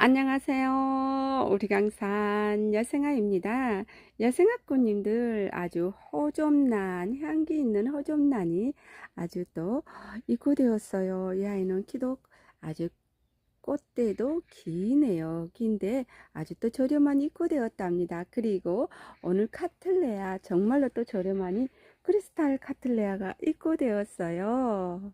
안녕하세요. 우리 강산 여생아입니다. 여생아꾼님들 아주 허좀난, 향기 있는 허좀난이 아주 또 입고되었어요. 이 아이는 키도 아주 꽃대도 기네요. 긴데 아주 또 저렴한 입고되었답니다. 그리고 오늘 카틀레아 정말로 또 저렴하니 크리스탈 카틀레아가 입고되었어요.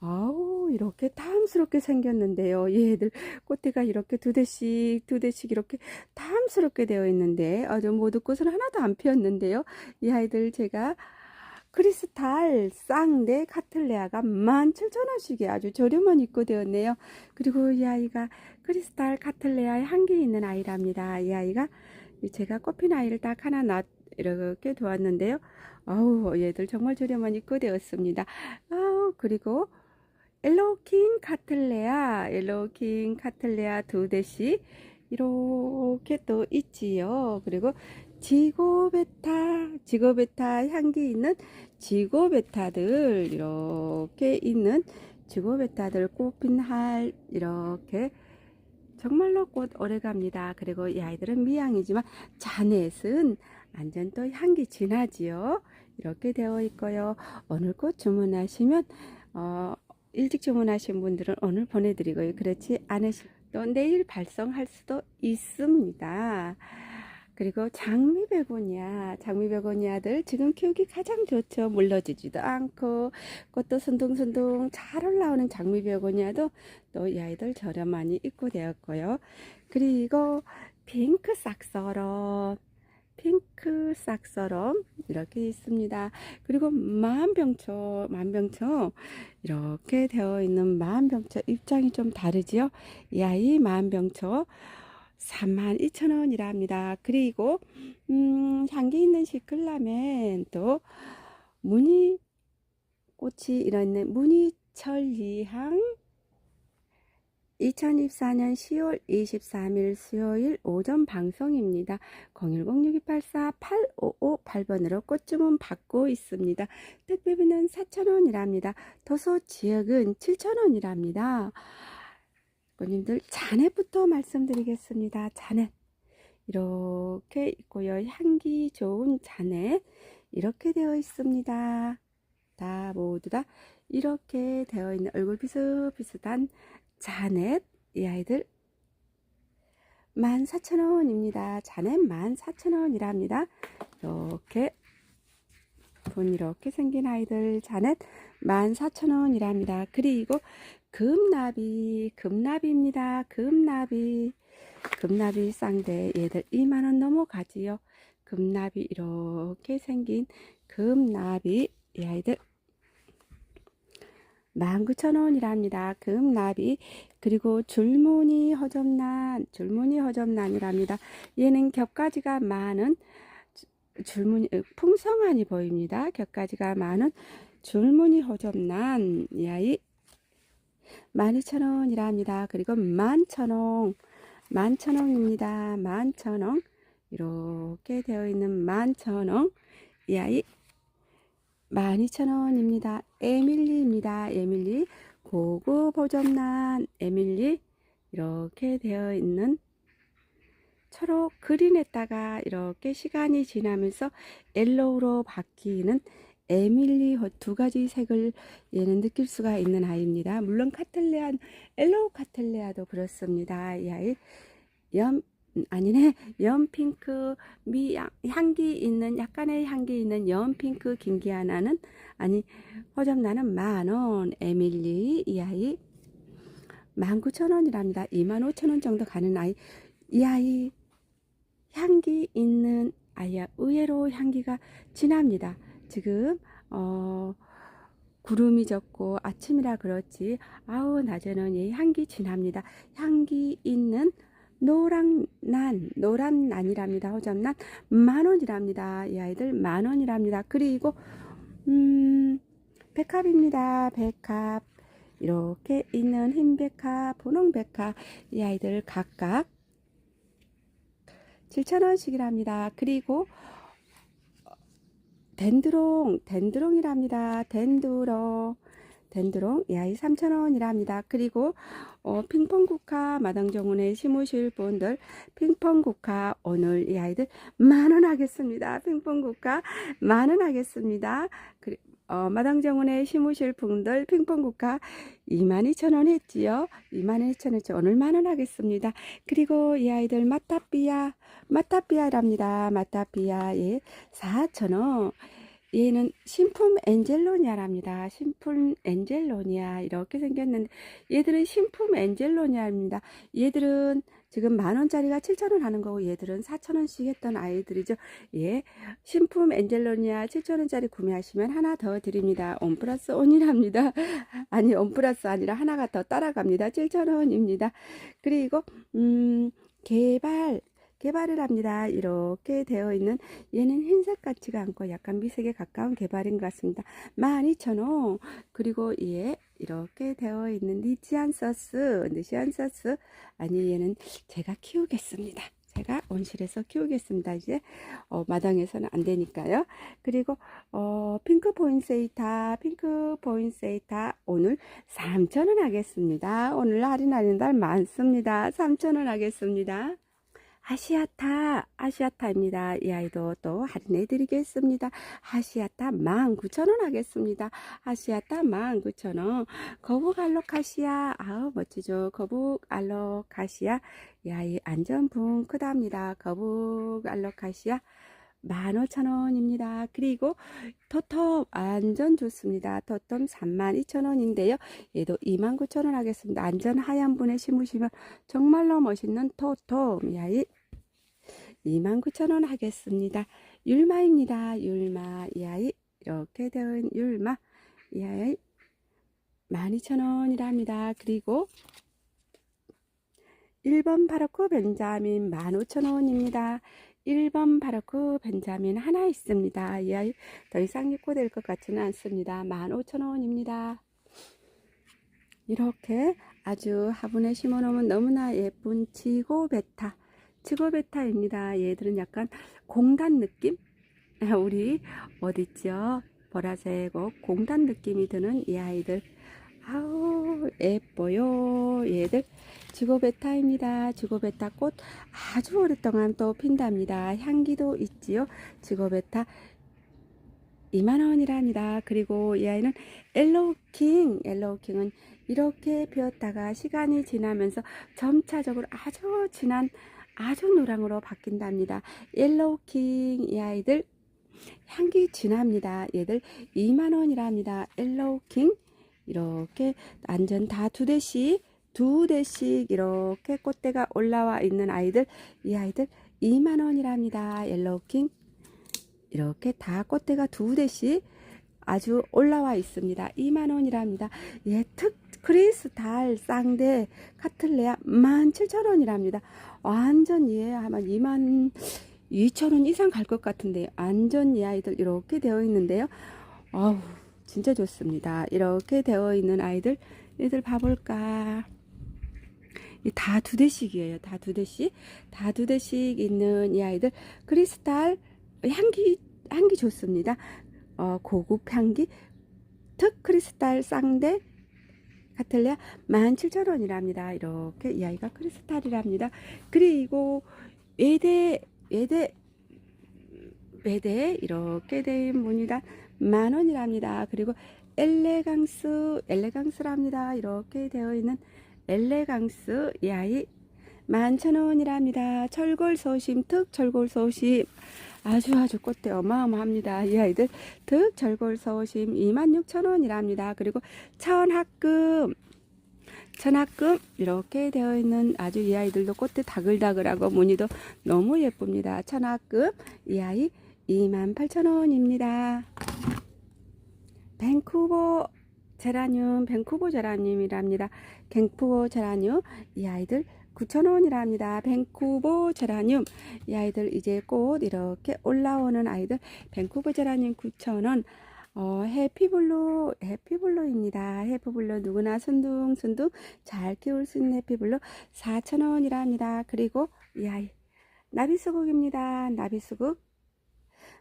아우 이렇게 탐스럽게 생겼는데요. 얘들 꽃대가 이렇게 두 대씩 두 대씩 이렇게 탐스럽게 되어 있는데 아주 모두 꽃은 하나도 안 피었는데요. 이 아이들 제가 크리스탈 쌍대 카틀레아가 17,000원씩에 아주 저렴한 입고 되었네요. 그리고 이 아이가 크리스탈 카틀레아의 향기 있는 아이랍니다. 이 아이가 제가 꽃핀 아이를 딱 하나 놔 이렇게 두었는데요. 아우 얘들 정말 저렴한 입고 되었습니다. 아우 그리고 엘로우킹 카틀레아, 엘로우킹 카틀레아 두 대씩 이렇게 또 있지요. 그리고 지고베타, 지고베타 향기 있는 지고베타들 이렇게 있는 지고베타들 꽃핀 할 이렇게 정말로 꽃 오래 갑니다. 그리고 이 아이들은 미향이지만 자넷은 완전 또 향기 진하지요. 이렇게 되어 있고요. 오늘 꽃 주문하시면 어, 일찍 주문하신 분들은 오늘 보내드리고요. 그렇지 않으시면 또 내일 발송할 수도 있습니다. 그리고 장미 베고니아, 장미 베고니아들 지금 키우기 가장 좋죠. 물러지지도 않고 꽃도 순둥순둥 잘 올라오는 장미 베고니아도 또 이 아이들 저렴하니 입고 되었고요. 그리고 핑크 싹서럼 핑크 싹서럼 이렇게 있습니다. 그리고 만병초, 만병초 이렇게 되어 있는 만병초 입장이 좀 다르지요. 이 아이 만병초 32,000원이라 합니다. 그리고 음, 향기 있는 시클라멘 또 무늬 꽃이 일어있는 무늬철리향 2024년 10월 23일 수요일 오전 방송입니다. 010-6284-8558번으로 꽃주문 받고 있습니다. 택배비는 4,000원이랍니다. 도서 지역은 7,000원이랍니다. 고님들 잔액부터 말씀드리겠습니다. 잔액 이렇게 있고요. 향기 좋은 잔액 이렇게 되어 있습니다. 다 모두 다 이렇게 되어 있는 얼굴 비슷비슷한 자넷 이 아이들 14,000원입니다. 자넷 14,000원이랍니다. 이렇게 돈 이렇게 생긴 아이들 자넷 14,000원이랍니다. 그리고 금나비 금나비입니다. 금나비 금나비 쌍대 얘들 2만원 넘어가지요. 금나비 이렇게 생긴 금나비 이 아이들 19,000원이랍니다. 금나비 그리고 줄무늬 허접난 줄무늬 허접난이랍니다. 얘는 겹가지가 많은 줄무늬 풍성하니 보입니다. 겹가지가 많은 줄무늬 허접난 이 아이 12,000원이랍니다. 그리고 11,000원 11,000원입니다. 11,000원 이렇게 되어 있는 11,000원 이 아이 12,000원입니다. 에밀리입니다. 에밀리 고급 호접난 에밀리 이렇게 되어 있는 초록 그린에다가 이렇게 시간이 지나면서 옐로우로 바뀌는 에밀리 두 가지 색을 얘는 느낄 수가 있는 아이입니다. 물론 카텔레아, 옐로우 카텔레아도 그렇습니다. 이 아이 염 아니네. 연핑크 미 향기 있는 약간의 향기 있는 연핑크 김기 하나는 아니 허접 나는 만원 에밀리 이 아이. 19,000원이랍니다. 25,000원 정도 가는 아이. 이 아이 향기 있는 아이야. 의외로 향기가 진합니다. 지금 어 구름이 졌고 아침이라 그렇지. 아우 낮에는 이 향기 진합니다. 향기 있는 노랑난 노란난이랍니다. 호접난 만원이랍니다. 이 아이들 만원이랍니다. 그리고 음 백합입니다. 백합 이렇게 있는 흰 백합, 분홍 백합 이 아이들 각각 7,000원씩이랍니다. 그리고 덴드롱, 덴드롱이랍니다. 덴드롱, 덴드롱 이 아이 3,000원이랍니다. 그리고 어, 핑퐁국화 마당정원에 심으실 분들 핑퐁국화 오늘 이 아이들 만원 하겠습니다. 핑퐁국화 만원 하겠습니다. 그리, 어, 마당정원에 심으실 분들 핑퐁국화 22,000원 했지요. 22,000원 했죠. 오늘 만원 하겠습니다. 그리고 이 아이들 마타피아 마타피아랍니다. 마타피아 예 4,000원 얘는 신품 엔젤로니아랍니다. 신품 엔젤로니아 이렇게 생겼는데 얘들은 신품 엔젤로니아입니다. 얘들은 지금 만 원짜리가 7천 원 하는 거고 얘들은 4천 원씩 했던 아이들이죠. 예, 신품 엔젤로니아 7천 원짜리 구매하시면 하나 더 드립니다. 원 플러스 원이랍니다. 아니 원 플러스 아니라 하나가 더 따라갑니다. 7천 원입니다. 그리고 음 개발 개발을 합니다. 이렇게 되어 있는 얘는 흰색 같지가 않고 약간 미색에 가까운 개발인 것 같습니다. 12,000원 그리고 얘 이렇게 되어 있는 니치안 서스 니치안 서스 아니 얘는 제가 키우겠습니다. 제가 온실에서 키우겠습니다. 이제 어, 마당에서는 안 되니까요. 그리고 어, 핑크 포인세이타 핑크 포인세이타 오늘 3,000원 하겠습니다. 오늘 할인하는 날 많습니다. 3,000원 하겠습니다. 아시아타, 아시아타입니다. 이 아이도 또 할인해 드리겠습니다. 아시아타 19,000원 하겠습니다. 아시아타 19,000원. 거북 알로카시아, 아우, 멋지죠. 거북 알로카시아. 이 아이 안전분 크답니다. 거북 알로카시아. 15,000원입니다. 그리고 토톰 완전 좋습니다. 토톰 32,000원인데요. 얘도 29,000원 하겠습니다. 안전 하얀 분에 심으시면 정말로 멋있는 토톰 야이 29,000원 하겠습니다. 율마입니다. 율마 이 아이 이렇게 있는 율마 이 아이 12,000원이랍니다. 그리고 1번 파라코 벤자민 15,000원입니다. 1번 바로크 벤자민 하나 있습니다. 이 아이 더 이상 입고 될 것 같지는 않습니다. 15,000원입니다. 이렇게 아주 화분에 심어놓으면 너무나 예쁜 지고베타 지고베타입니다. 얘들은 약간 공단 느낌? 우리 어딨죠? 보라색고 공단 느낌이 드는 이 아이들. 아우 예뻐요. 얘들 지고베타입니다. 지고베타 꽃 아주 오랫동안 또 핀답니다. 향기도 있지요. 지고베타 2만원이랍니다. 그리고 이 아이는 엘로우킹. 엘로우킹은 이렇게 피었다가 시간이 지나면서 점차적으로 아주 진한 아주 노랑으로 바뀐답니다. 옐로우킹 이 아이들 향기 진합니다. 얘들 2만원이랍니다. 엘로우킹 이렇게 완전 다 두 대씩 두 대씩 이렇게 꽃대가 올라와 있는 아이들 이 아이들 2만원이랍니다. 옐로우킹 이렇게 다 꽃대가 두 대씩 아주 올라와 있습니다. 2만원이랍니다. 예특 크리스탈 쌍대 카틀레아 17,000원이랍니다 완전 예 아마 2만 2천원 이상 갈 것 같은데 완전 이 아이들 이렇게 되어 있는데요 어우 진짜 좋습니다. 이렇게 되어 있는 아이들, 얘들 봐볼까. 다 두 대씩이에요. 다 두 대씩. 다 두 대씩 있는 이 아이들. 크리스탈 향기, 향기 좋습니다. 어, 고급 향기. 특 크리스탈 쌍대. 카틀레아 17,000원이랍니다. 이렇게 이 아이가 크리스탈이랍니다. 그리고 외대, 외대, 외대 이렇게 된 문이다. 만 원이랍니다. 그리고 엘레강스, 엘레강스랍니다. 이렇게 되어 있는 엘레강스 이 아이 만천 원이랍니다. 철골 소심, 특 철골 소심. 아주 아주 꽃대 어마어마합니다. 이 아이들 특 철골 소심 26,000원이랍니다. 그리고 천학금 천학금 이렇게 되어 있는 아주 이 아이들도 꽃대 다글다글하고 무늬도 너무 예쁩니다. 천학금 이 아이 28,000원입니다. 밴쿠버 제라늄, 밴쿠버 제라늄이랍니다. 밴쿠버 제라늄, 이 아이들 9,000원이랍니다. 밴쿠버 제라늄, 이 아이들 이제 꽃 이렇게 올라오는 아이들, 밴쿠버 제라늄 9,000원. 어, 해피블루, 해피블루입니다. 해피블루 누구나 순둥순둥 잘 키울 수 있는 해피블루 4,000원이랍니다. 그리고 이 아이, 나비수국입니다. 나비수국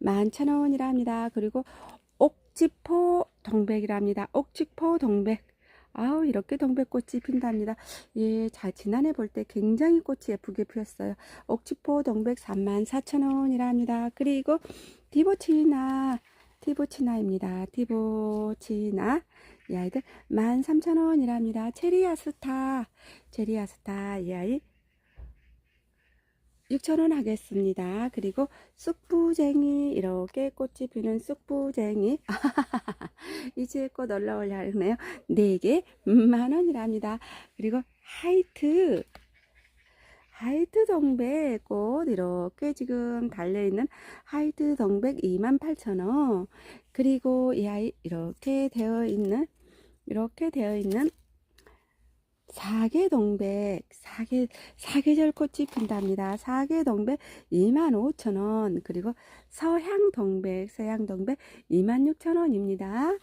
11,000원이랍니다. 그리고 옥지포 동백이랍니다. 옥칙포 동백. 아우 이렇게 동백꽃이 핀답니다. 예, 자 지난해 볼 때 굉장히 꽃이 예쁘게 피었어요. 옥치포 동백 34,000원이랍니다. 그리고 디보치나 디보치나입니다. 디보치나 이 아이들 13,000원이랍니다. 체리아스타 체리아스타 이 아이 6,000원 하겠습니다. 그리고 쑥부쟁이 이렇게 꽃이 피는 쑥부쟁이 이제 꽃 올라오려 하네요. 4개 만원이랍니다. 그리고 하이트 하이트 동백 꽃 이렇게 지금 달려있는 하이트 동백 28,000원 그리고 이 아이 이렇게 되어 있는 이렇게 되어 있는 사계 동백 사계 사계절 꽃이 핀답니다. 사계 동백 25,000원 그리고 서향 동백 서향 동백 26,000원입니다.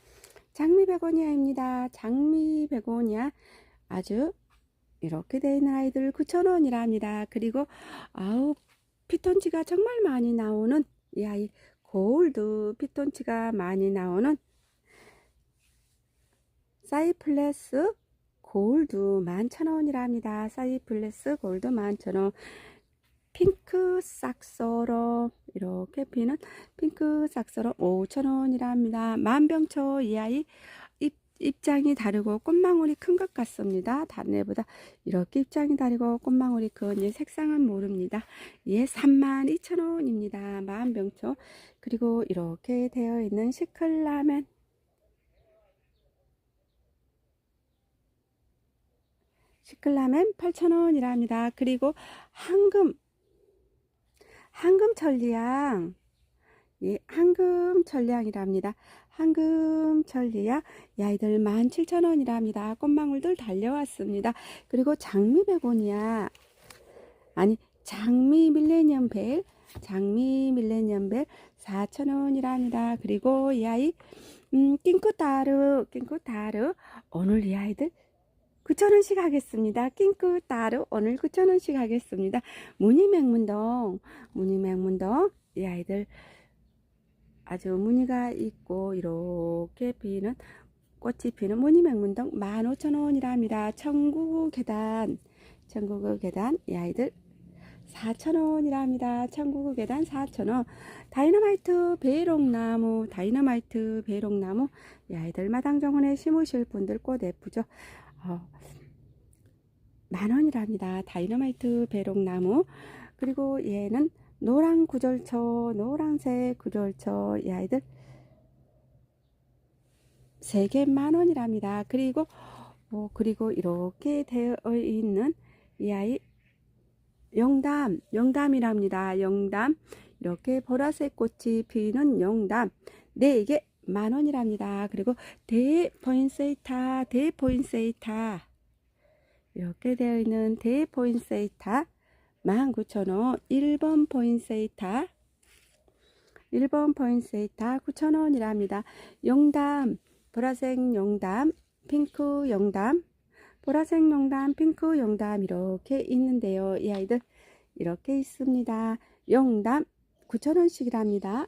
장미 베고니아입니다. 장미 베고니아 아주 이렇게 되어 있는 아이들 9,000원이랍니다. 그리고 아우 피톤치가 정말 많이 나오는 이 아이 골드 피톤치가 많이 나오는 사이플레스 골드 11,000원이랍니다. 사이플레스 골드 11,000원. 핑크 싹서로 이렇게 피는 핑크 싹서로 5,000원이랍니다. 만병초 이 아이 입, 입장이 다르고 꽃망울이 큰 것 같습니다. 다른 애보다 이렇게 입장이 다르고 꽃망울이 큰이 색상은 모릅니다. 예, 32,000원입니다. 만병초 그리고 이렇게 되어 있는 시클라멘 시클라멘 8,000원이랍니다. 그리고 황금 황금 천리향 예, 황금 천리향이랍니다. 황금 천리향 이 아이들 17,000원이랍니다. 꽃망울들 달려왔습니다. 그리고 장미 베고니아 아니 장미 밀레니엄 벨 장미 밀레니엄 벨 4,000원이랍니다. 그리고 이 아이 음, 낑꾸따르 낑꾸따르 오늘 이 아이들 9,000원씩 하겠습니다. 낑꾸 따로 오늘 9,000원씩 하겠습니다. 무늬 맹문동, 무늬 맹문동, 이 아이들 아주 무늬가 있고 이렇게 피는 꽃이 피는 무늬 맹문동 15,000원이랍니다. 천국의 계단, 천국의 계단, 이 아이들 4,000원이랍니다. 천국의 계단 4,000원. 다이너마이트 배롱나무, 다이너마이트 배롱나무, 이 아이들 마당 정원에 심으실 분들 꽃 예쁘죠? 어, 만원이랍니다. 다이너마이트 배롱나무. 그리고 얘는 노랑 구절초, 노랑색 구절초, 이 아이들 3개 만원이랍니다. 그리고, 어, 그리고 이렇게 되어 있는 이 아이 영담, 영담이랍니다. 영담. 이렇게 보라색 꽃이 피는 영담. 네, 이게 만 원이랍니다. 그리고 대포인세이타, 대포인세이타. 이렇게 되어 있는 대포인세이타 19,000원 1번 포인세이타 1번 포인세이타 9,000원이랍니다. 용담 보라색 용담 핑크 용담 보라색 용담 핑크 용담 이렇게 있는데요. 이 아이들 이렇게 있습니다. 용담 9,000원씩이랍니다.